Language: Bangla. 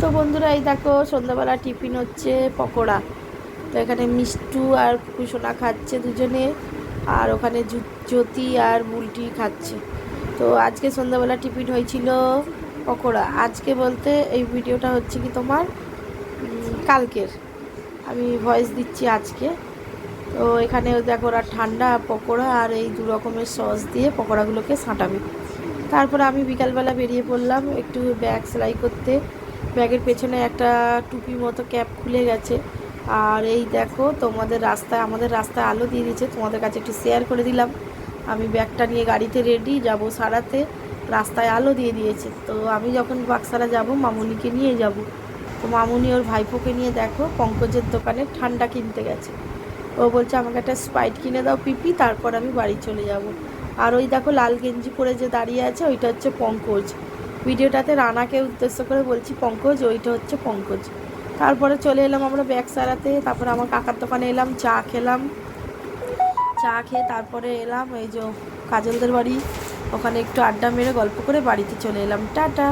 তো বন্ধুরা, এই দেখো সন্ধ্যাবেলা টিফিন হচ্ছে পকোড়া। তো এখানে মিষ্টু আর কুসোনা খাচ্ছে দুজনে, আর ওখানে জ্যোতি আর বুলটি খাচ্ছে। তো আজকে সন্ধ্যাবেলা টিফিন হয়েছিল পকোড়া। আজকে বলতে এই ভিডিওটা হচ্ছে কি তোমার কালকের। আমি ভয়েস দিচ্ছি আজকে। তো এখানে দেখো ওরা ঠান্ডা পকোড়া আর এই দু রকমের সস দিয়ে পকোড়াগুলোকে সাঁটাবে। তারপরে আমি বিকালবেলা বেরিয়ে পড়লাম একটু ব্যাগ সেলাই করতে। ব্যাগের পেছনে একটা টুপি মতো ক্যাপ খুলে গেছে। আর এই দেখো, তোমাদের রাস্তায়, আমাদের রাস্তায় আলো দিয়ে দিয়েছে। তোমাদের কাছে একটু শেয়ার করে দিলাম। আমি ব্যাগটা নিয়ে গাড়িতে রেডি যাব সারাতে। রাস্তায় আলো দিয়ে দিয়েছে। তো আমি যখন বাক্সারা যাব, মামুনিকে নিয়ে যাব। তো মামুনি ওর ভাইপোকে নিয়ে দেখো, পঙ্কজের দোকানে ঠান্ডা কিনতে গেছে। ও বলছে, আমাকে একটা স্প্রাইট কিনে দাও পিপি, তারপর আমি বাড়ি চলে যাব। আর ওই দেখো, লাল গেঞ্জি পরে যে দাঁড়িয়ে আছে, ওইটা হচ্ছে পঙ্কজ। ভিডিওটাতে রানাকে উদ্দেশ্য করে বলছি, পঙ্কজ, ওইটা হচ্ছে পঙ্কজ। তারপরে চলে এলাম আমরা ব্যাগ সারাতে, তারপরে আমার কাকার দোকানে এলাম, চা খেলাম। চা খেয়ে তারপরে এলাম, এই যে কাজলদের বাড়ি। ওখানে একটু আড্ডা মেরে গল্প করে বাড়িতে চলে এলাম। টাটা!